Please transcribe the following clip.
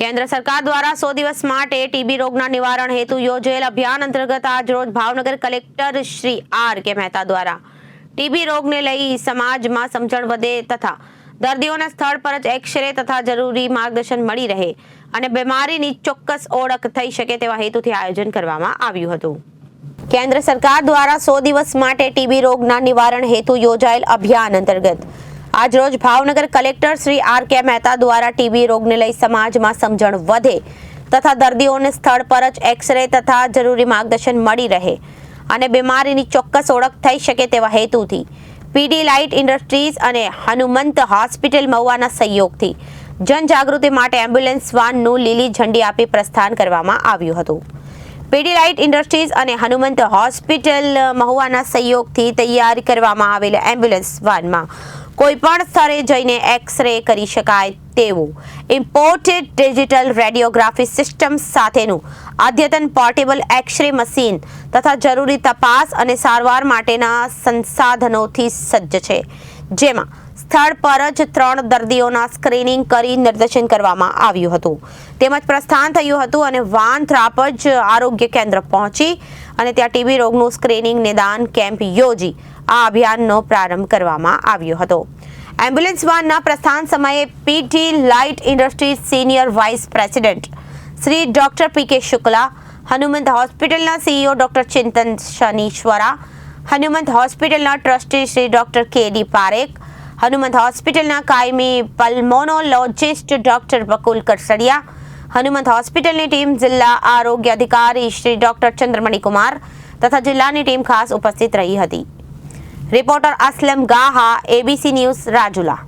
કેન્દ્ર સરકાર દ્વારા સો દિવસ માટે ટીબી રોગના નિવારણ હેતુ યોજેલ અભિયાન અંતર્ગત આજરોજ Bhavnagar collector Shri R K Mehta દ્વારા. ટીબી રોગને લઈ સમાજમાં સમજણ વધે તથા દર્દીઓના સ્થળ પર જ એક્સરે તથા જરૂરી માર્ગદર્શન મળી રહે અને બીમારીની ચોક્કસ ઓળખ થઈ શકે તેવા હેતુથી આયોજન કરવામાં આવ્યું હતું. કેન્દ્ર સરકાર દ્વારા સો દિવસ માટે ટીબી રોગના નિવારણ હેતુ યોજાયેલ અભિયાન અંતર્ગત આજરોજ Bhavnagar collector Shri R K Mehta દ્વારા ટીબી રોગને લઈ સમાજમાં સમજણ વધે તથા દર્દીઓને સ્થળ પર જ એક્સરે તથા જરૂરી માર્ગદર્શન મળી રહે અને બીમારીની ચોક્કસ ઓળખ થઈ શકે તેવા હેતુથી પીડી લાઇટ ઇન્ડસ્ટ્રીઝ અને હનુમંત હોસ્પિટલ મહુવાના સહયોગથી જનજાગૃતિ માટે એમ્બ્યુલન્સ વાનનું લીલી ઝંડી આપી પ્રસ્થાન કરવામાં આવ્યું હતું. પીડીલાઇટ ઇન્ડસ્ટ્રીઝ અને હનુમંત હોસ્પિટલ મહુવાના સહયોગથી તૈયાર કરવામાં આવેલ એમ્બ્યુલન્સ વાનમાં કોઈ પણ સ્થળે જઈને એક્સરે કરી શકાય તેવું. ઇમ્પોર્ટેડ ડિજિટલ રેડિયોગ્રાફી સિસ્ટમ સાથેનું અદ્યતન પોર્ટેબલ એક્સરે મશીન તથા જરૂરી તપાસ અને સારવાર માટેના સંસાધનોથી સજ્જ છે. જેમાં સ્થળ પર જ ત્રણ દર્દીઓના સ્ક્રીનિંગ કરી નિર્દેશન કરવામાં આવ્યું હતું. તેમજ પ્રસ્થાન થયું હતું અને વાન થ્રાપજ આરોગ્ય કેન્દ્ર પહોંચી અને ત્યાં ટીબી રોગનું સ્ક્રીનિંગ નિદાન કેમ્પ યોજી આ અભિયાનનો પ્રારંભ કરવામાં આવ્યો હતો. એમ્બ્યુલન્સ વાનના પ્રસ્થાન સમયે PT light industries senior vice president Shri doctor P K Shukla, Hanumant હોસ્પિટલના સીઈઓ ડોક્ટર ચિંતન શનીશ્વરા, હનુમંત હોસ્પિટલના trustee Shri doctor K D Parekh, Hanumant હોસ્પિટલના કાયમી પલ્મોનોલોજિસ્ટ ડોક્ટર બકુલ કરસડિયા, હનુમંત હોસ્પિટલની ટીમ જિલ્લા આરોગ્ય અધિકારી શ્રી ડોક્ટર ચંદ્રમણી કુમાર તથા જિલ્લાની ટીમ ખાસ ઉપસ્થિત રહી હતી. Reporter Aslam Gaha ABC news Rajula.